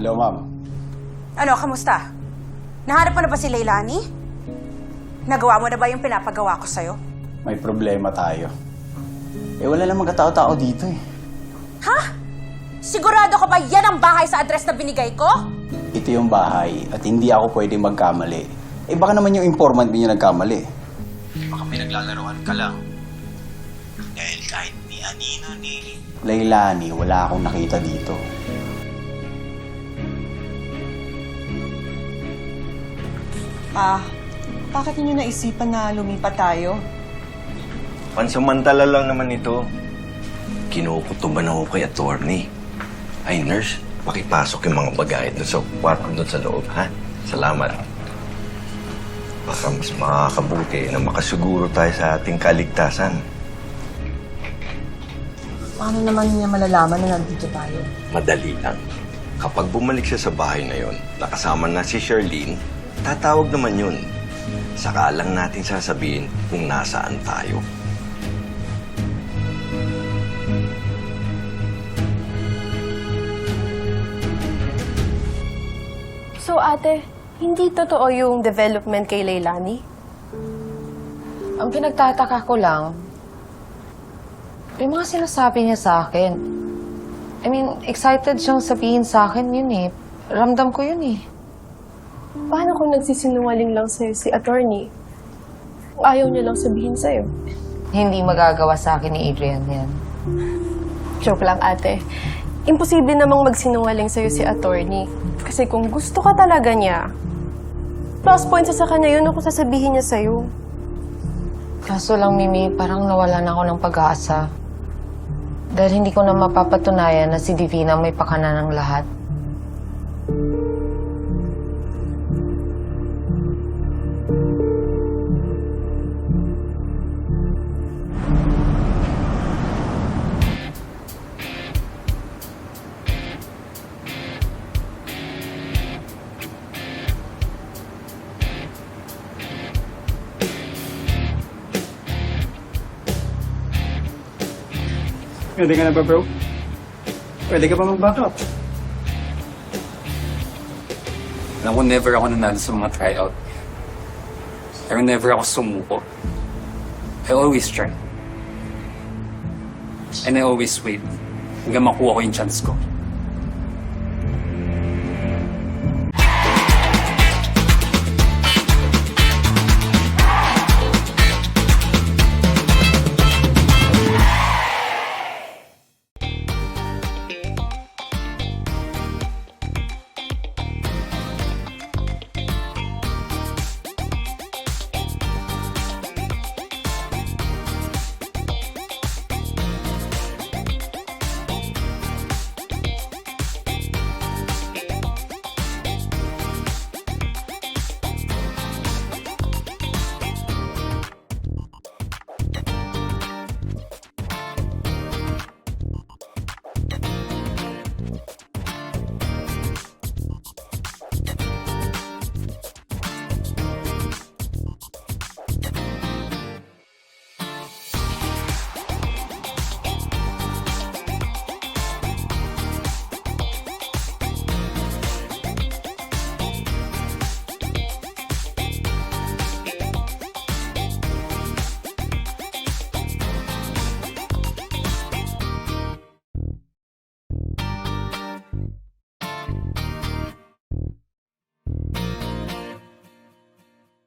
Hello, ma'am. Ano, kamusta? Nahanap mo na ba si Leilani? Nagawa mo na ba yung pinapagawa ko sa'yo? May problema tayo. Eh, wala namang katao-tao dito eh. Ha? Sigurado ka ba yan ang bahay sa address na binigay ko? Ito yung bahay at hindi ako pwedeng magkamali. Eh, baka naman yung informant niyo nagkamali. Baka may naglalaroan ka lang. Dahil kahit ni Anino ni... Lailani, wala akong nakita dito. Ah, bakit ninyo naisipan na lumipat tayo? Pansamantala lang naman ito. Kinukutuban ako kay attorney. Ay, nurse, pakipasok yung mga bagay doon sa kwarto doon sa loob, ha? Salamat. Baka mas makakabuti na makasiguro tayo sa ating kaligtasan. Paano naman niya malalaman na nandito tayo? Madali lang. Kapag bumalik siya sa bahay na yon, nakasama na si Charlene, tatawag naman yun. Saka lang natin sasabihin kung nasaan tayo. So ate, hindi totoo yung development kay Leilani? Ang pinagtataka ko lang, yung mga sinasabi niya sa akin. I mean, excited siyang sabihin sa akin yun eh. Ramdam ko yun eh. Paano kung nagsisinungaling lang sa'yo si attorney? Ayaw niya lang sabihin sa'yo. Hindi magagawa sa akin ni Adrian yan. Joke lang ate. Imposible namang magsinungaling sa'yo si attorney. Kasi kung gusto ka talaga niya, plus points sa kanya yun ako sasabihin niya sa'yo. Kaso lang, Mimi, parang nawalan ako ng pag-asa. Dahil hindi ko na mapapatunayan na si Divina may pakana ng lahat. Pwede ka na ba, bro? Pwede ka ba mag-backup? Alam ko, never ako nanalo sa mga tryout. Pero never ako sumuko. I always try. And I always wait hanggang makuha ko yung chance ko.